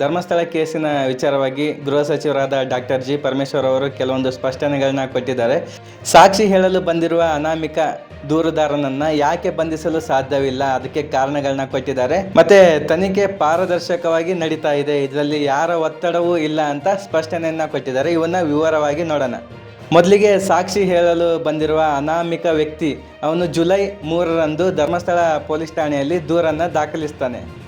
ಧರ್ಮಸ್ಥಳ ಕೇಸಿನ ವಿಚಾರವಾಗಿ ಗೃಹ ಸಚಿವರಾದ ಡಾಕ್ಟರ್ ಜಿ ಪರಮೇಶ್ವರ್ ಅವರು ಕೆಲವೊಂದು ಸ್ಪಷ್ಟನೆಗಳನ್ನ ಕೊಟ್ಟಿದ್ದಾರೆ. ಸಾಕ್ಷಿ ಹೇಳಲು ಬಂದಿರುವ ಅನಾಮಿಕ ದೂರುದಾರನನ್ನ ಯಾಕೆ ಬಂಧಿಸಲು ಸಾಧ್ಯವಿಲ್ಲ? ಅದಕ್ಕೆ ಕಾರಣಗಳನ್ನ ಕೊಟ್ಟಿದ್ದಾರೆ. ಮತ್ತೆ ತನಿಖೆ ಪಾರದರ್ಶಕವಾಗಿ ನಡೀತಾ ಇದೆ. ಇದರಲ್ಲಿ ಯಾರ ಒತ್ತಡವೂ ಇಲ್ಲ ಅಂತ ಸ್ಪಷ್ಟನೆಯನ್ನ ಕೊಟ್ಟಿದ್ದಾರೆ. ಇವನ್ನ ವಿವರವಾಗಿ ನೋಡೋಣ. ಮೊದಲಿಗೆ ಸಾಕ್ಷಿ ಹೇಳಲು ಬಂದಿರುವ ಅನಾಮಿಕ ವ್ಯಕ್ತಿ ಅವನು ಜುಲೈ ಮೂರರಂದು ಧರ್ಮಸ್ಥಳ ಪೊಲೀಸ್ ಠಾಣೆಯಲ್ಲಿ ದೂರನ್ನು ದಾಖಲಿಸ್ತಾನೆ.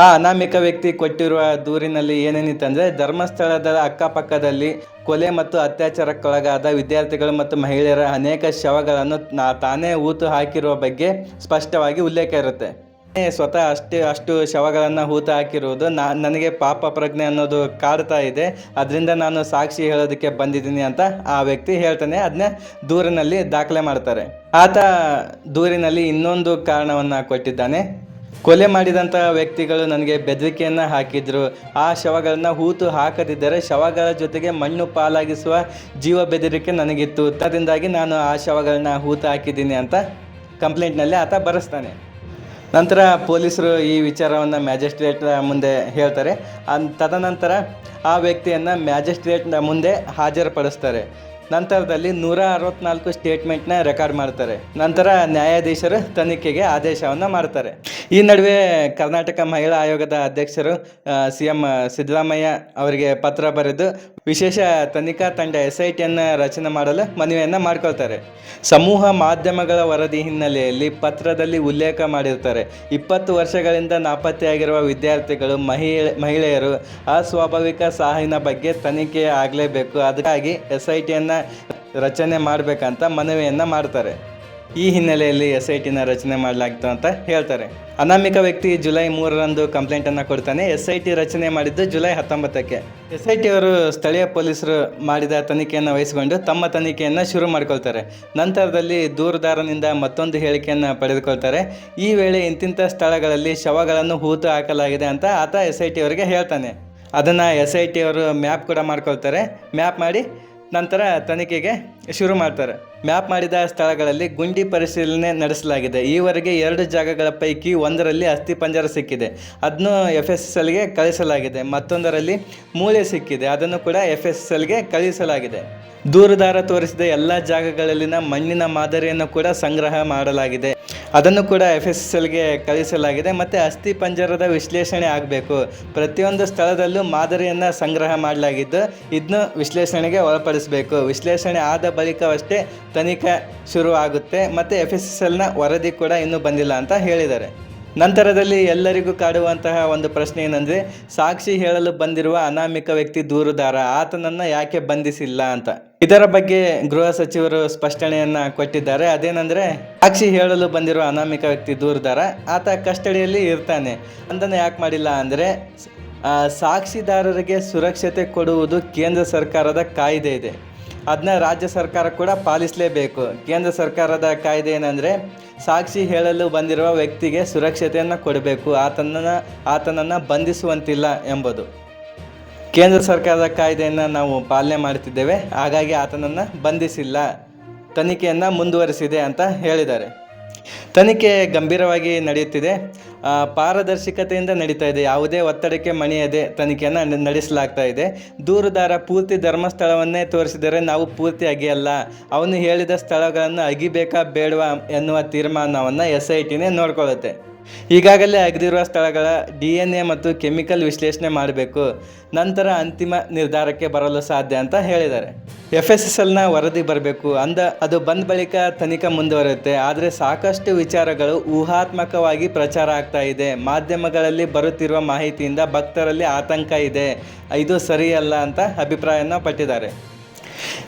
ಆ ಅನಾಮಿಕ ವ್ಯಕ್ತಿ ಕೊಟ್ಟಿರುವ ದೂರಿನಲ್ಲಿ ಏನೇನಿತ್ತಂದರೆ ಧರ್ಮಸ್ಥಳದ ಅಕ್ಕಪಕ್ಕದಲ್ಲಿ ಕೊಲೆ ಮತ್ತು ಅತ್ಯಾಚಾರಕ್ಕೊಳಗಾದ ವಿದ್ಯಾರ್ಥಿಗಳು ಮತ್ತು ಮಹಿಳೆಯರ ಅನೇಕ ಶವಗಳನ್ನು ತಾನೇ ಊತು ಹಾಕಿರುವ ಬಗ್ಗೆ ಸ್ಪಷ್ಟವಾಗಿ ಉಲ್ಲೇಖ ಇರುತ್ತೆ. ಸ್ವತಃ ಅಷ್ಟು ಅಷ್ಟು ಶವಗಳನ್ನು ಹೂತು ಹಾಕಿರುವುದು ನಾ, ನನಗೆ ಪಾಪ ಪ್ರಜ್ಞೆ ಅನ್ನೋದು ಕಾಡ್ತಾ ಇದೆ. ಅದರಿಂದ ನಾನು ಸಾಕ್ಷಿ ಹೇಳೋದಕ್ಕೆ ಬಂದಿದ್ದೀನಿ ಅಂತ ಆ ವ್ಯಕ್ತಿ ಹೇಳ್ತಾನೆ. ಅದನ್ನ ದೂರಿನಲ್ಲಿ ದಾಖಲೆ ಮಾಡ್ತಾರೆ. ಆತ ದೂರಿನಲ್ಲಿ ಇನ್ನೊಂದು ಕಾರಣವನ್ನು ಕೊಟ್ಟಿದ್ದಾನೆ. ಕೊಲೆ ಮಾಡಿದಂಥ ವ್ಯಕ್ತಿಗಳು ನನಗೆ ಬೆದರಿಕೆಯನ್ನು ಹಾಕಿದ್ರು. ಆ ಶವಗಳನ್ನ ಹೂತು ಹಾಕದಿದ್ದರೆ ಶವಗಳ ಜೊತೆಗೆ ಮಣ್ಣು ಪಾಲಾಗಿಸುವ ಜೀವ ಬೆದರಿಕೆ ನನಗಿತ್ತು. ಅದರಿಂದಾಗಿ ನಾನು ಆ ಶವಗಳನ್ನ ಹೂತು ಹಾಕಿದ್ದೀನಿ ಅಂತ ಕಂಪ್ಲೇಂಟ್ನಲ್ಲಿ ಆತ ಬರೆಸ್ತಾನೆ. ನಂತರ ಪೊಲೀಸರು ಈ ವಿಚಾರವನ್ನು ಮ್ಯಾಜಿಸ್ಟ್ರೇಟ್ ಮುಂದೆ ಹೇಳ್ತಾರೆ. ಅನ್, ತದನಂತರ ಆ ವ್ಯಕ್ತಿಯನ್ನು ಮ್ಯಾಜಿಸ್ಟ್ರೇಟ್ನ ಮುಂದೆ ಹಾಜರುಪಡಿಸ್ತಾರೆ. ನಂತರದಲ್ಲಿ ನೂರ ಅರವತ್ನಾಲ್ಕು ಸ್ಟೇಟ್ಮೆಂಟ್ನ ರೆಕಾರ್ಡ್ ಮಾಡ್ತಾರೆ. ನಂತರ ನ್ಯಾಯಾಧೀಶರು ತನಿಖೆಗೆ ಆದೇಶವನ್ನು ಮಾಡ್ತಾರೆ. ಈ ನಡುವೆ ಕರ್ನಾಟಕ ಮಹಿಳಾ ಆಯೋಗದ ಅಧ್ಯಕ್ಷರು ಸಿ ಎಂ ಸಿದ್ದರಾಮಯ್ಯ ಅವರಿಗೆ ಪತ್ರ ಬರೆದು ವಿಶೇಷ ತನಿಖಾ ತಂಡ ಎಸ್ ಐ ಟಿಯನ್ನು ರಚನೆ ಮಾಡಲು ಮನವಿಯನ್ನು ಮಾಡ್ಕೊಳ್ತಾರೆ. ಸಮೂಹ ಮಾಧ್ಯಮಗಳ ವರದಿ ಹಿನ್ನೆಲೆಯಲ್ಲಿ ಪತ್ರದಲ್ಲಿ ಉಲ್ಲೇಖ ಮಾಡಿರ್ತಾರೆ. ಇಪ್ಪತ್ತು ವರ್ಷಗಳಿಂದ ನಾಪತ್ತೆಯಾಗಿರುವ ವಿದ್ಯಾರ್ಥಿಗಳು, ಮಹಿಳೆ, ಮಹಿಳೆಯರು ಅಸ್ವಾಭಾವಿಕ ಸಹಾಯನ ಬಗ್ಗೆ ತನಿಖೆ ಆಗಲೇಬೇಕು. ಅದಕ್ಕಾಗಿ ಎಸ್ ಐ ಟಿಯನ್ನು ರಚನೆ ಮಾಡಬೇಕಂತ ಮನವಿಯನ್ನು ಮಾಡ್ತಾರೆ. ಈ ಹಿನ್ನೆಲೆಯಲ್ಲಿ ಎಸ್ ಐ ಟಿನ ರಚನೆ ಮಾಡಲಾಗಿತ್ತು ಅಂತ ಹೇಳ್ತಾರೆ. ಅನಾಮಿಕ ವ್ಯಕ್ತಿ ಜುಲೈ ಮೂರರಂದು ಕಂಪ್ಲೇಂಟನ್ನು ಕೊಡ್ತಾನೆ. ಎಸ್ ಐ ಟಿ ರಚನೆ ಮಾಡಿದ್ದು ಜುಲೈ ಹತ್ತೊಂಬತ್ತಕ್ಕೆ. ಎಸ್ ಐ ಟಿ ಅವರು ಸ್ಥಳೀಯ ಪೊಲೀಸರು ಮಾಡಿದ ತನಿಖೆಯನ್ನು ವಹಿಸಿಕೊಂಡು ತಮ್ಮ ತನಿಖೆಯನ್ನು ಶುರು ಮಾಡ್ಕೊಳ್ತಾರೆ. ನಂತರದಲ್ಲಿ ದೂರದಾರನಿಂದ ಮತ್ತೊಂದು ಹೇಳಿಕೆಯನ್ನು ಪಡೆದುಕೊಳ್ತಾರೆ. ಈ ವೇಳೆ ಇಂತಿಂಥ ಸ್ಥಳಗಳಲ್ಲಿ ಶವಗಳನ್ನು ಹೂತು ಹಾಕಲಾಗಿದೆ ಅಂತ ಆತ ಎಸ್ ಐ ಟಿ ಅವರಿಗೆ ಹೇಳ್ತಾನೆ. ಅದನ್ನು ಎಸ್ ಐ ಟಿ ಅವರು ಮ್ಯಾಪ್ ಕೂಡ ಮಾಡ್ಕೊಳ್ತಾರೆ. ಮ್ಯಾಪ್ ಮಾಡಿ ನಂತರ ತನಿಖೆಗೆ ಶುರು ಮಾಡ್ತಾರೆ. ಮ್ಯಾಪ್ ಮಾಡಿದ ಸ್ಥಳಗಳಲ್ಲಿ ಗುಂಡಿ ಪರಿಶೀಲನೆ ನಡೆಸಲಾಗಿದೆ. ಈವರೆಗೆ ಎರಡು ಜಾಗಗಳ ಪೈಕಿ ಒಂದರಲ್ಲಿ ಅಸ್ಥಿಪಂಜರ ಸಿಕ್ಕಿದೆ. ಅದನ್ನು ಎಫ್ ಎಸ್ ಎಸ್ ಎಲ್ಗೆ ಕಳಿಸಲಾಗಿದೆ. ಮತ್ತೊಂದರಲ್ಲಿ ಮೂಳೆ ಸಿಕ್ಕಿದೆ. ಅದನ್ನು ಕೂಡ ಎಫ್ ಎಸ್ ಎಸ್ ಎಲ್ಗೆ ಕಳಿಸಲಾಗಿದೆ. ದೂರದಾರ ತೋರಿಸಿದ ಎಲ್ಲ ಜಾಗಗಳಲ್ಲಿನ ಮಣ್ಣಿನ ಮಾದರಿಯನ್ನು ಕೂಡ ಸಂಗ್ರಹ ಮಾಡಲಾಗಿದೆ. ಅದನ್ನು ಕೂಡ ಎಫ್ ಎಸ್ ಎಸ್ ಎಲ್ಗೆ ಕಳಿಸಲಾಗಿದೆ. ಮತ್ತು ಅಸ್ಥಿ ಪಂಜರದ ವಿಶ್ಲೇಷಣೆ ಆಗಬೇಕು. ಪ್ರತಿಯೊಂದು ಸ್ಥಳದಲ್ಲೂ ಮಾದರಿಯನ್ನು ಸಂಗ್ರಹ ಮಾಡಲಾಗಿದ್ದು ಇದನ್ನು ವಿಶ್ಲೇಷಣೆಗೆ ಒಳಪಡಿಸಬೇಕು. ವಿಶ್ಲೇಷಣೆ ಆದ ಬಳಿಕವಷ್ಟೇ ತನಿಖೆ ಶುರು ಆಗುತ್ತೆ ಮತ್ತು ಎಫ್ ಎಸ್ ಎಸ್ ಎಲ್ನ ವರದಿ ಕೂಡ ಇನ್ನೂ ಬಂದಿಲ್ಲ ಅಂತ ಹೇಳಿದ್ದಾರೆ. ನಂತರದಲ್ಲಿ ಎಲ್ಲರಿಗೂ ಕಾಡುವಂತಹ ಒಂದು ಪ್ರಶ್ನೆ ಏನಂದರೆ, ಸಾಕ್ಷಿ ಹೇಳಲು ಬಂದಿರುವ ಅನಾಮಿಕ ವ್ಯಕ್ತಿ ದೂರುದಾರ, ಆತನನ್ನು ಯಾಕೆ ಬಂಧಿಸಿಲ್ಲ ಅಂತ? ಇದರ ಬಗ್ಗೆ ಗೃಹ ಸಚಿವರು ಸ್ಪಷ್ಟನೆಯನ್ನ ಕೊಟ್ಟಿದ್ದಾರೆ. ಅದೇನಂದ್ರೆ, ಸಾಕ್ಷಿ ಹೇಳಲು ಬಂದಿರುವ ಅನಾಮಿಕ ವ್ಯಕ್ತಿ ದೂರುದಾರ, ಆತ ಕಸ್ಟಡಿಯಲ್ಲಿ ಇರ್ತಾನೆ. ಅದನ್ನು ಯಾಕೆ ಮಾಡಿಲ್ಲ ಅಂದರೆ ಸಾಕ್ಷಿದಾರರಿಗೆ ಸುರಕ್ಷತೆ ಕೊಡುವುದು ಕೇಂದ್ರ ಸರ್ಕಾರದ ಕಾಯ್ದೆ ಇದೆ. ಅದನ್ನ ರಾಜ್ಯ ಸರ್ಕಾರ ಕೂಡ ಪಾಲಿಸಲೇಬೇಕು. ಕೇಂದ್ರ ಸರ್ಕಾರದ ಕಾಯ್ದೆ ಏನಂದರೆ, ಸಾಕ್ಷಿ ಹೇಳಲು ಬಂದಿರುವ ವ್ಯಕ್ತಿಗೆ ಸುರಕ್ಷತೆಯನ್ನು ಕೊಡಬೇಕು, ಆತನನ್ನು ಆತನನ್ನು ಬಂಧಿಸುವಂತಿಲ್ಲ ಎಂಬುದು. ಕೇಂದ್ರ ಸರ್ಕಾರದ ಕಾಯ್ದೆಯನ್ನು ನಾವು ಪಾಲನೆ ಮಾಡ್ತಿದ್ದೇವೆ, ಹಾಗಾಗಿ ಆತನನ್ನು ಬಂಧಿಸಿಲ್ಲ. ತನಿಖೆಯನ್ನು ಮುಂದುವರಿಸಿದೆ ಅಂತ ಹೇಳಿದ್ದಾರೆ. ತನಿಖೆ ಗಂಭೀರವಾಗಿ ನಡೆಯುತ್ತಿದೆ. ಪಾರದರ್ಶಕತೆಯಿಂದ ನಡೀತಾ ಇದೆ. ಯಾವುದೇ ಒತ್ತಡಕ್ಕೆ ಮಣಿಯದೆ ತನಿಖೆಯನ್ನು ನಡೆಸಲಾಗ್ತಾ ಇದೆ. ದೂರುದಾರ ಪೂರ್ತಿ ಧರ್ಮಸ್ಥಳವನ್ನೇ ತೋರಿಸಿದರೆ ನಾವು ಪೂರ್ತಿ ಅಗೆಯಲ್ಲ. ಅವನು ಹೇಳಿದ ಸ್ಥಳಗಳನ್ನು ಅಗಿಬೇಕಾ ಬೇಡವಾ ಎನ್ನುವ ತೀರ್ಮಾನವನ್ನು ಎಸ್ ಐ ಟಿನೇ ನೋಡ್ಕೊಳ್ಳುತ್ತೆ. ಈಗಾಗಲೇ ಅಗದಿರುವ ಸ್ಥಳಗಳ ಡಿ ಎನ್ ಎ ಮತ್ತು ಕೆಮಿಕಲ್ ವಿಶ್ಲೇಷಣೆ ಮಾಡಬೇಕು. ನಂತರ ಅಂತಿಮ ನಿರ್ಧಾರಕ್ಕೆ ಬರಲು ಸಾಧ್ಯ ಅಂತ ಹೇಳಿದ್ದಾರೆ. ಎಫ್ ಎಸ್ ಎಸ್ ಎಲ್ನ ವರದಿ ಬರಬೇಕು. ಅಂದ, ಅದು ಬಂದ ಬಳಿಕ ತನಿಖೆ ಮುಂದುವರಿಯುತ್ತೆ. ಆದರೆ ಸಾಕಷ್ಟು ವಿಚಾರಗಳು ಊಹಾತ್ಮಕವಾಗಿ ಪ್ರಚಾರ ಇದೆ. ಮಾಧ್ಯಮಗಳಲ್ಲಿ ಬರುತ್ತಿರುವ ಮಾಹಿತಿಯಿಂದ ಭಕ್ತರಲ್ಲಿ ಆತಂಕ ಇದೆ. ಇದು ಸರಿಯಲ್ಲ ಅಂತ ಅಭಿಪ್ರಾಯನ ಪಟ್ಟಿದ್ದಾರೆ.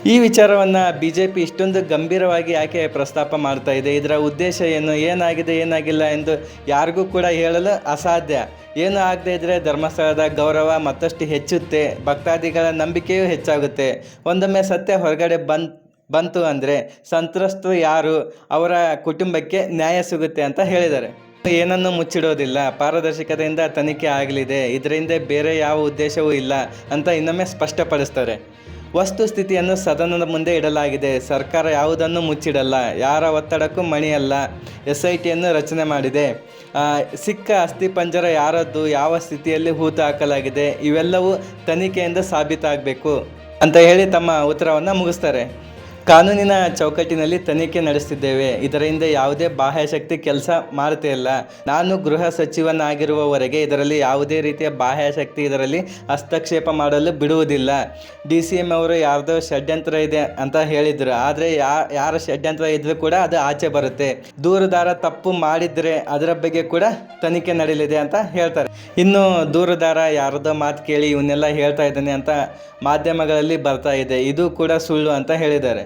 ಈ ವಿಚಾರವನ್ನು ಬಿ ಜೆ ಪಿ ಇಷ್ಟೊಂದು ಗಂಭೀರವಾಗಿ ಯಾಕೆ ಪ್ರಸ್ತಾಪ ಮಾಡ್ತಾ ಇದೆ? ಇದರ ಉದ್ದೇಶ ಏನು? ಏನಾಗಿದೆ, ಏನಾಗಿಲ್ಲ ಎಂದು ಯಾರಿಗೂ ಕೂಡ ಹೇಳಲು ಅಸಾಧ್ಯ. ಏನು ಆಗದೆ ಇದ್ದರೆ ಧರ್ಮಸ್ಥಳದ ಗೌರವ ಮತ್ತಷ್ಟು ಹೆಚ್ಚುತ್ತೆ. ಭಕ್ತಾದಿಗಳ ನಂಬಿಕೆಯೂ ಹೆಚ್ಚಾಗುತ್ತೆ. ಒಂದೊಮ್ಮೆ ಸತ್ಯ ಹೊರಗಡೆ ಬನ್ ಬಂತು ಅಂದರೆ ಸಂತ್ರಸ್ತರು ಯಾರು? ಅವರ ಕುಟುಂಬಕ್ಕೆ ನ್ಯಾಯ ಸಿಗುತ್ತೆ ಅಂತ ಹೇಳಿದ್ದಾರೆ. ಏನನ್ನು ಮುಚ್ಚಿಡೋದಿಲ್ಲ. ಪಾರದರ್ಶಕತೆಯಿಂದ ತನಿಖೆ ಆಗಲಿದೆ. ಇದರಿಂದ ಬೇರೆ ಯಾವ ಉದ್ದೇಶವೂ ಇಲ್ಲ ಅಂತ ಇನ್ನೊಮ್ಮೆ ಸ್ಪಷ್ಟಪಡಿಸ್ತಾರೆ. ವಸ್ತುಸ್ಥಿತಿಯನ್ನು ಸದನದ ಮುಂದೆ ಇಡಲಾಗಿದೆ. ಸರ್ಕಾರ ಯಾವುದನ್ನು ಮುಚ್ಚಿಡಲ್ಲ. ಯಾರ ಒತ್ತಡಕ್ಕೂ ಮಣಿಯಲ್ಲ. ಎಸ್ ಐ ಟಿಯನ್ನು ರಚನೆ ಮಾಡಿದೆ. ಸಿಕ್ಕ ಅಸ್ಥಿಪಂಜರ ಯಾರದ್ದು, ಯಾವ ಸ್ಥಿತಿಯಲ್ಲಿ ಹೂತು ಹಾಕಲಾಗಿದೆ, ಇವೆಲ್ಲವೂ ತನಿಖೆಯಿಂದ ಸಾಬೀತಾಗಬೇಕು ಅಂತ ಹೇಳಿ ತಮ್ಮ ಉತ್ತರವನ್ನು ಮುಗಿಸ್ತಾರೆ. ಕಾನೂನಿನ ಚೌಕಟ್ಟಿನಲ್ಲಿ ತನಿಖೆ ನಡೆಸ್ತಿದ್ದೇವೆ. ಇದರಿಂದ ಯಾವುದೇ ಬಾಹ್ಯ ಶಕ್ತಿ ಕೆಲಸ ಮಾಡ್ತಾ ಇಲ್ಲ ನಾನು ಗೃಹ ಸಚಿವನಾಗಿರುವವರೆಗೆ ಇದರಲ್ಲಿ ಯಾವುದೇ ರೀತಿಯ ಬಾಹ್ಯ ಶಕ್ತಿ ಇದರಲ್ಲಿ ಹಸ್ತಕ್ಷೇಪ ಮಾಡಲು ಬಿಡುವುದಿಲ್ಲ. ಡಿ ಸಿ ಎಂ ಅವರು ಯಾರ್ದೋ ಷಡ್ಯಂತ್ರ ಇದೆ ಅಂತ ಹೇಳಿದ್ರು. ಆದರೆ ಯಾ, ಯಾರ ಷಡ್ಯಂತ್ರ ಇದ್ರೂ ಕೂಡ ಅದು ಆಚೆ ಬರುತ್ತೆ. ದೂರದಾರ ತಪ್ಪು ಮಾಡಿದ್ರೆ ಅದರ ಬಗ್ಗೆ ಕೂಡ ತನಿಖೆ ನಡೆಯಲಿದೆ ಅಂತ ಹೇಳ್ತಾರೆ. ಇನ್ನು ದೂರದಾರ ಯಾರದೋ ಮಾತು ಕೇಳಿ ಇವನ್ನೆಲ್ಲ ಹೇಳ್ತಾ ಇದ್ದಾನೆ ಅಂತ ಮಾಧ್ಯಮಗಳಲ್ಲಿ ಬರ್ತಾ ಇದೆ. ಇದು ಕೂಡ ಸುಳ್ಳು ಅಂತ ಹೇಳಿದ್ದಾರೆ.